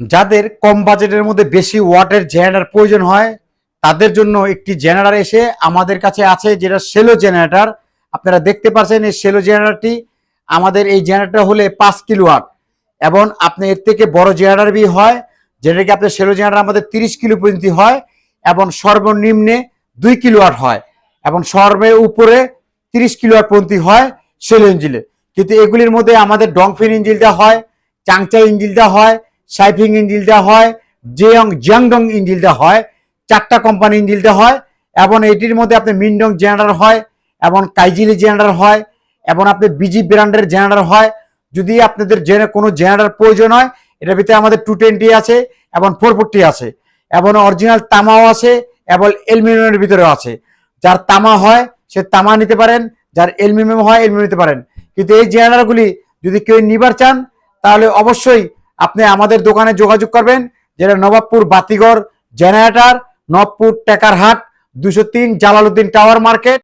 যাদের কম বাজেটের মধ্যে বেশি ওয়াটের জেনারেটর প্রয়োজন হয়, তাদের জন্য একটি জেনারেটর এসে আমাদের কাছে আছে, যেটা সেলো জেনারেটর। আপনারা দেখতে পাচ্ছেন এই সেলো জেনারেটরটি। আমাদের এই জেনারেটার হলে পাঁচ কিলো ওয়াট। এবং আপনি এর থেকে বড় জেনারেটর বি হয়, যেটাকে আপনার সেলো জেনারেটর আমাদের তিরিশ কিলো পর্যন্ত হয়, এবং সর্বনিম্নে দুই কিলো ওয়াট হয়। এবং সর্বের উপরে তিরিশ কিলো ওয়াট পর্যন্ত হয় সেলো ইঞ্জিলে কিন্তু এগুলির মধ্যে আমাদের ডংফিন ইঞ্জিলটা হয় চাংচা ইঞ্জিলটা হয় সাইফিং ইঞ্জিল দেওয়া হয়, জেয়ং জিয়াংডং ইঞ্জিল দেওয়া হয়, চারটা কোম্পানি ইঞ্জিল দেওয়া হয়, এবং এটির মধ্যে আপনি মিনডং জেনারেটর হয়, এবং কাইজিলি জেনারেটর হয়, এবং আপনি বিজি ব্র্যান্ডের জেনারেটর হয়। যদি আপনাদের জেনে কোনো জেনারেটর প্রয়োজন হয়, এটার ভিতরে আমাদের টু টোয়েন্টি আছে, এবং ফোর ফোরটি আছে, এবং অরিজিনাল তামাও আছে, এবং এলমিনিয়ামের ভিতরে আছে। যার তামা হয়, সে তামা নিতে পারেন, যার এলমিনিয়াম হয় এলমিনিয়াম নিতে পারেন। কিন্তু এই জেনারেটরগুলি যদি কেউ নিবার চান, তাহলে অবশ্যই আপনি আমাদের দোকানে যোগাযোগ করবেন, যেটা নবাবপুর বাতিগড় জেনারেটার নবপুর টেকারহাট, দুশো তিন জালালউদ্দিন টাওয়ার মার্কেট।